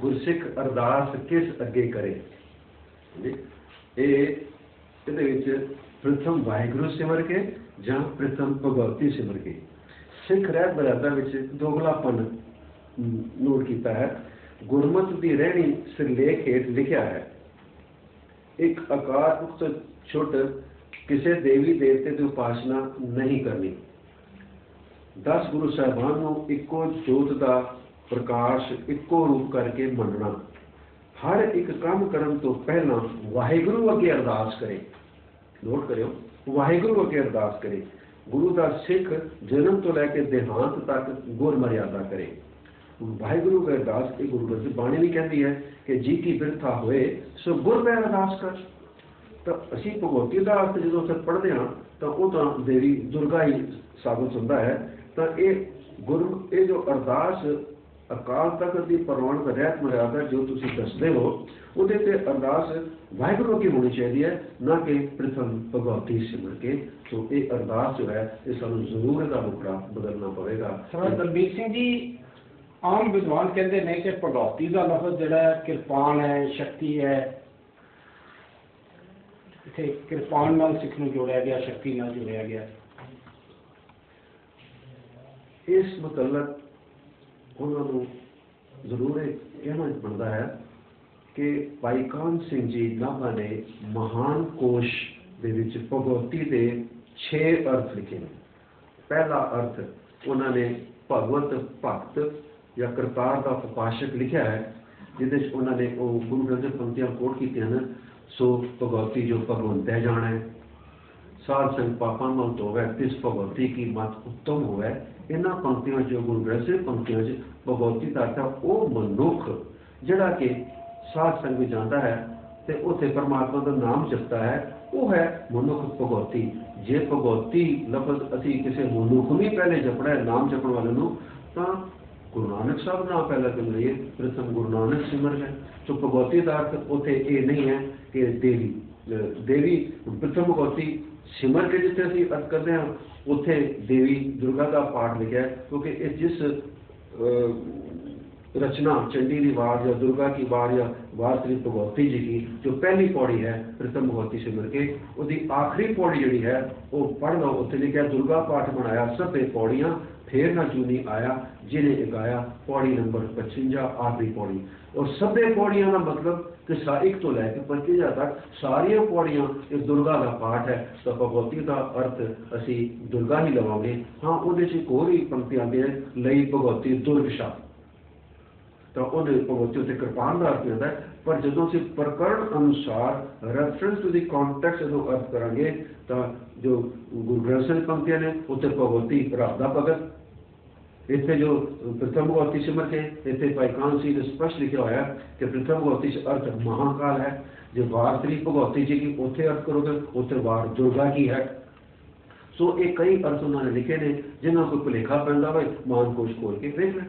ਗੁਰਸਿੱਖ ਅਰਦਾਸ ਕਿਸ ਅੱਗੇ ਕਰੇ? ਇਹ ਇਹਦੇ ਵਿੱਚ ਪ੍ਰਥਮ ਵਾਹਿਗੁਰੂ ਸਿਮਰ ਕੇ ਜਾਂ ਪ੍ਰਥਮ ਭਗਵਤੀ ਸਿਮਰ ਕੇ। ਸਿੱਖ ਰਹਿਤ ਮਰਿਆਦਾ ਵਿੱਚ ਦੋਗਲਾਪਨ ਨੋਟ ਕੀਤਾ ਹੈ। ਗੁਰਮਤ ਦੀ ਰਹਿਣੀ ਸਿਰਲੇਖ ਹੇਠ ਲਿਖਿਆ ਹੈ। ਇੱਕ ਆਕਾਰ ਉਕਤ ਛੁੱਟ ਕਿਸੇ ਦੇਵੀ ਦੇਵਤੇ ਦੀ ਉਪਾਸਨਾ ਨਹੀਂ ਕਰਨੀ। ਦਸ ਗੁਰੂ ਸਾਹਿਬਾਨ ਨੂੰ ਇੱਕੋ ਜੋਤ ਦਾ ਪ੍ਰਕਾਸ਼ ਇੱਕੋ ਰੂਪ ਕਰਕੇ ਮੰਨਣਾ। ਹਰ ਇੱਕ ਕੰਮ ਕਰਨ ਤੋਂ ਪਹਿਲਾਂ ਵਾਹਿਗੁਰੂ ਅੱਗੇ ਅਰਦਾਸ ਕਰੇ। ਨੋਟ ਕਰਿਓ, ਵਾਹਿਗੁਰੂ ਅੱਗੇ ਅਰਦਾਸ ਕਰੇ। ਗੁਰੂ ਦਾ ਸਿੱਖ ਜਨਮ ਤੋਂ ਲੈ ਕੇ ਦੇਹਾਂਤ ਤੱਕ ਗੁਰ ਮਰਿਆਦਾ ਕਰੇ। ਵਾਹਿਗੁਰੂ ਦੀ ਅਰਦਾਸ ਇਹ ਗੁਰੂ ਗ੍ਰੰਥ ਬਾਣੀ ਵੀ ਕਹਿੰਦੀ ਹੈ ਕਿ ਜੀ ਕੀ ਬਿਰਥਾ ਹੋਏ, ਸੋ ਗੁਰ ਮੈਂ ਅਰਦਾਸ ਕਰ। ਤਾਂ ਅਸੀਂ ਭਗਵਤੀ ਦਾ ਅਰਥ ਜਦੋਂ ਉੱਥੇ ਪੜ੍ਹਦੇ ਹਾਂ, ਤਾਂ ਉਹ ਤਾਂ ਦੇਵੀ ਦੁਰਗਾ ਹੀ ਸਾਬਤ ਹੁੰਦਾ ਹੈ। ਤਾਂ ਇਹ ਗੁਰੂ, ਇਹ ਜੋ ਅਰਦਾਸ ਅਕਾਲ ਤਖਤ ਦੀ ਪ੍ਰਵਾਨ ਦਾ ਰਹਿਤ ਮਰਿਆਦਾ ਜੋ ਤੁਸੀਂ ਦੱਸਦੇ ਹੋ ਉਹਦੇ ਤੇ ਅਰਦਾਸ ਵਾਹਿਗੁਰੂ ਕੀ ਹੋਣੀ ਚਾਹੀਦੀ ਹੈ ਨਾ ਕਿ ਪ੍ਰਥਮ ਭਗਵਤੀ ਸਿਮਰ ਕੇ ਸੋ ਇਹ ਅਰਦਾਸ ਜੋ ਹੈ ਇਹ ਸਾਨੂੰ ਜ਼ਰੂਰ ਇਹਦਾ ਮੁਕੜਾ ਬਦਲਣਾ ਪਵੇਗਾ। ਸਰਦਾਰ ਦਲਬੀਰ ਸਿੰਘ ਜੀ ਆਮ ਵਿਦਵਾਨ ਕਹਿੰਦੇ ਨੇ ਕਿ ਭਗੌਤੀ ਦਾ ਲਫ਼ਜ਼ ਜਿਹੜਾ ਹੈ ਕਿਰਪਾਨ ਹੈ ਸ਼ਕਤੀ ਹੈ। ਇਥੇ ਕਿਰਪਾਨ ਨਾਲ ਸਿੱਖ ਨੂੰ ਜੋੜਿਆ ਗਿਆ ਸ਼ਕਤੀ ਨਾਲ ਜੋੜਿਆ ਗਿਆ। ਇਸ ਮੁਤਲਕ ਉਹਨਾਂ ਨੂੰ ਜ਼ਰੂਰ ਇਹ ਕਹਿਣਾ ਬਣਦਾ ਹੈ ਕਿ ਭਾਈ ਕਾਨ ਸਿੰਘ ਜੀ ਨਾਭਾ ਨੇ ਮਹਾਨ ਕੋਸ਼ ਦੇ ਵਿੱਚ ਭਗਵਤੀ ਦੇ 6 ਅਰਥ ਲਿਖੇ ਨੇ। ਪਹਿਲਾ ਅਰਥ ਉਹਨਾਂ ਨੇ ਭਗਵਤ ਭਗਤ ਜਾਂ ਕਰਤਾਰ ਦਾ ਉਪਾਸ਼ਕ ਲਿਖਿਆ ਹੈ, ਜਿਹਦੇ ਵਿੱਚ ਉਹਨਾਂ ਨੇ ਉਹ ਗੁਰੂ ਗ੍ਰੰਥ ਸਾਹਿਬ ਪੰਕਤੀਆਂ ਕੋਟ ਕੀਤੀਆਂ ਹਨ। ਸੋ ਭਗਵਤੀ ਜੋ ਭਗਵੰਤ ਹੈ, ਜਾਣੈ। ਸਾਧ ਸੰਗ ਪਾਪਾਂ ਨੂੰ ਧੋਵੈ, ਤਿਸ ਭਗਵਤੀ ਕੀ ਮਤ ਉੱਤਮ ਹੋਵੇ, ਇਹਨਾਂ ਪੰਕਤੀਆਂ ਚ ਗੁਰੂ ਗ੍ਰੰਥ ਸਾਹਿਬ ਪੰਕਤੀਆਂ ਚ ਭਗਵਤੀ ਦਾ ਅਰਥ ਉਹ ਮਨੁੱਖ, ਜਿਹੜਾ ਕਿ ਸਾਧ ਸੰਗ ਵਿੱਚ ਜਾਂਦਾ ਹੈ ਤੇ ਉੱਥੇ ਪਰਮਾਤਮਾ ਦਾ ਨਾਮ ਜਪਦਾ ਹੈ, ਉਹ ਹੈ ਮਨੁੱਖ ਭਗਵਤੀ। ਜੇ ਭਗਵਤੀ ਲਫ਼ਜ਼ ਅਸੀਂ ਕਿਸੇ ਮਨੁੱਖ ਨੂੰ ਪਹਿਲੇ ਜਪਣਾ ਹੈ, ਨਾਮ ਜਪਣ ਵਾਲੇ ਨੂੰ, ਤਾਂ ਗੁਰੂ ਨਾਨਕ ਸਾਹਿਬ ਨਾਮ ਪਹਿਲਾ ਕਰ ਲਈਏ, ਪ੍ਰਥਮ ਗੁਰੂ ਨਾਨਕ ਸਿਮਰ ਹੈ। ਸੋ ਭਗਵਤੀ ਦਾ ਅਰਥ ਉੱਥੇ ਇਹ ਨਹੀਂ ਹੈ ਕਿ ਦੇਵੀ ਦੇਵੀ ਪ੍ਰਥਮ ਭਗਵਤੀ ਸਿਮਰ ਕੇ ਜਿੱਥੇ ਅਸੀਂ ਅਰਥ ਕਰਦੇ ਹਾਂ, ਉੱਥੇ ਦੇਵੀ ਦੁਰਗਾ ਦਾ ਪਾਠ ਲਿਖਿਆ ਕਿਉਂਕਿ ਇਹ ਜਿਸ रचना चंडी की वार या दुर्गा की वार या वार श्री भगवती जी की जो पहली पौड़ी है प्रथम भगवती सिमर के ਉਹਦੀ ਆਖਰੀ ਪੌੜੀ ਜਿਹੜੀ ਹੈ ਉਹ ਪੜ੍ਹ ਲਓ ਉੱਥੇ ਲਿਖਿਆ ਦੁਰਗਾ ਪਾਠ ਬਣਾਇਆ ਸਭੇ ਪੌੜੀਆਂ ਫੇਰ ਨਾ ਚੂਨੀ ਆਇਆ ਜਿਹਨੇ ਗਾਇਆ ਪੌੜੀ ਨੰਬਰ 55 ਆਖਰੀ ਪੌੜੀ ਔਰ ਸਭੇ ਪੌੜੀਆਂ ਦਾ ਮਤਲਬ ਕਿ ਸਾ ਇੱਕ ਤੋਂ ਲੈ ਕੇ 25 ਤੱਕ ਸਾਰੀਆਂ ਪੌੜੀਆਂ ਇਸ ਦੁਰਗਾ ਦਾ ਪਾਠ ਹੈ ਤਾਂ ਭਗਵਤੀ ਦਾ ਅਰਥ ਅਸੀਂ ਦੁਰਗਾ ਹੀ ਲਵਾਂਗੇ ਹਾਂ ਉਹਦੇ 'ਚ ਇੱਕ ਹੋਰ ਹੀ ਪੰਕਤੀ ਆਉਂਦੀ ਹੈ ਲਈ ਭਗਵਤੀ ਦੁਰਗ ਸ਼ਬਦ ਤਾਂ ਉਹਦੇ ਭਗਵਤੀ ਉੱਤੇ ਕਿਰਪਾਨ ਦਾ ਅਰਥ ਹੁੰਦਾ ਪਰ ਜਦੋਂ ਅਸੀਂ ਪ੍ਰਕਰਣ ਅਨੁਸਾਰ ਰੈਫਰੈਂਸ ਟੂ ਦੀ ਕੰਟੈਕਸਟ ਜਦੋਂ ਅਰਥ ਕਰਾਂਗੇ, ਤਾਂ ਜੋ ਗੁਰੂ ਗ੍ਰੰਥ ਸਾਹਿਬ ਪੰਕਤੀਆਂ ਨੇ ਉੱਤੇ ਭਗਵਤੀ ਰੱਬ ਭਗਤ, ਇੱਥੇ ਜੋ ਪ੍ਰਥਮ ਭਗਵਤੀ ਸਿਮਰ ਕੇ, ਇੱਥੇ ਭਾਈ ਕਾਨ ਸਿੰਘ ਨੇ ਸਪਸ਼ਟ ਲਿਖਿਆ ਹੋਇਆ ਕਿ ਪ੍ਰਥਮ ਭਗਵਤੀ ਚ ਅਰਥ ਮਹਾਕਾਲ ਹੈ। ਜੇ ਵਾਰਤਰੀ ਭਗਵਤੀ ਜੀ ਕੀ ਉੱਥੇ ਅਰਥ ਕਰੋਗੇ, ਉੱਥੇ ਵਾਰ ਦੁਰਗਾ ਕੀ ਹੈ। ਸੋ ਇਹ ਕਈ ਅਰਥ ਉਹਨਾਂ ਨੇ ਲਿਖੇ ਨੇ, ਜਿਨ੍ਹਾਂ ਕੋਈ ਭੁਲੇਖਾ ਪੈਂਦਾ ਹੋਵੇ, ਮਾਨ ਕੋਸ਼ ਖੋਲ ਕੇ ਵੇਖ ਲੈ।